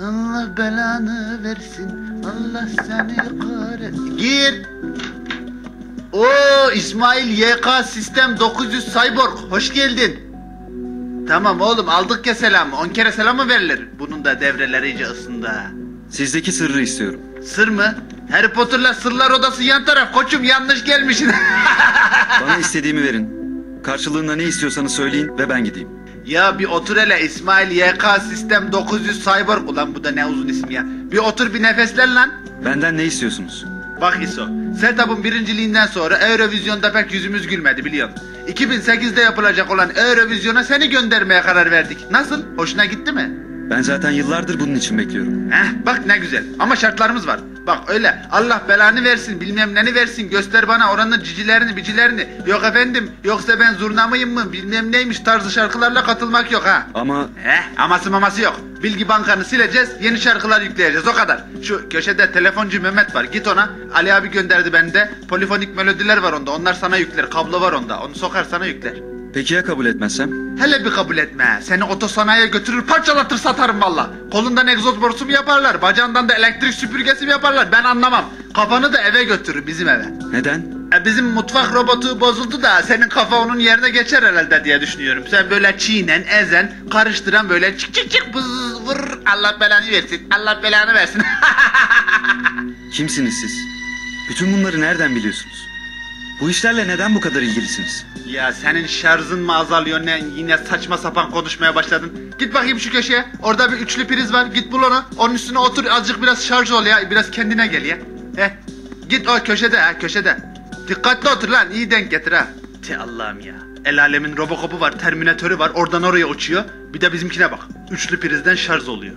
Allah belanı versin. Allah seni kahretsin. Gir. Oo İsmail YK Sistem 900 Cyborg. Hoş geldin. Tamam oğlum aldık ya selamı. 10 kere selam mı verilir? Bunun da devreleri iyice ısındı ha. Sizdeki sırrı istiyorum. Sır mı? Harry Potter'la Sırlar Odası yan taraf. Koçum yanlış gelmişsin. Bana istediğimi verin. Karşılığında ne istiyorsanız söyleyin ve ben gideyim. Ya bir otur hele İsmail YK Sistem 900 Cyborg. Ulan bu da ne uzun isim ya. Bir otur bir nefeslen lan. Benden ne istiyorsunuz? Bak İso, Setup'ın birinciliğinden sonra Eurovision'da pek yüzümüz gülmedi biliyorsun. 2008'de yapılacak olan Eurovision'a seni göndermeye karar verdik. Nasıl? Hoşuna gitti mi? Ben zaten yıllardır bunun için bekliyorum. Heh, bak ne güzel. Ama şartlarımız var. Bak öyle Allah belanı versin bilmem neni versin göster bana oranın cicilerini bicilerini. Yok efendim yoksa ben zurna mıyım mı bilmem neymiş tarzı şarkılarla katılmak yok ha. Ama Heh aması maması yok. Bilgi bankanı sileceğiz yeni şarkılar yükleyeceğiz o kadar. Şu köşede telefoncu Mehmet var git ona. Ali abi gönderdi bende. Polifonik melodiler var onda onlar sana yükler. Kablo var onda onu sokar sana yükler. Peki ya kabul etmezsem? Hele bir kabul etme. Seni otosanayiye götürür parçalatır satarım valla. Kolundan egzoz borusu mu yaparlar? Bacağından da elektrik süpürgesi mi yaparlar? Ben anlamam. Kafanı da eve götürür bizim eve. Neden? E bizim mutfak robotu bozuldu da senin kafa onun yerine geçer herhalde diye düşünüyorum. Sen böyle çiğnen, ezen, karıştıran böyle çık çık çık bız vır Allah belanı versin. Allah belanı versin. Kimsiniz siz? Bütün bunları nereden biliyorsunuz? Bu işlerle neden bu kadar ilgilisiniz? ya senin şarjın mı azalıyor ne yine saçma sapan konuşmaya başladın. Git bakayım şu köşeye. Orada bir üçlü priz var. Git bul onu. Onun üstüne otur azıcık biraz şarj ol ya. Biraz kendine gel ya. Heh. Git o köşede ha köşede. Dikkatli otur lan iyi denk getir ha. Te Allah'ım ya. El alemin Robocop'u var, Terminatörü var. Oradan oraya uçuyor. Bir de bizimkine bak. Üçlü prizden şarj oluyor.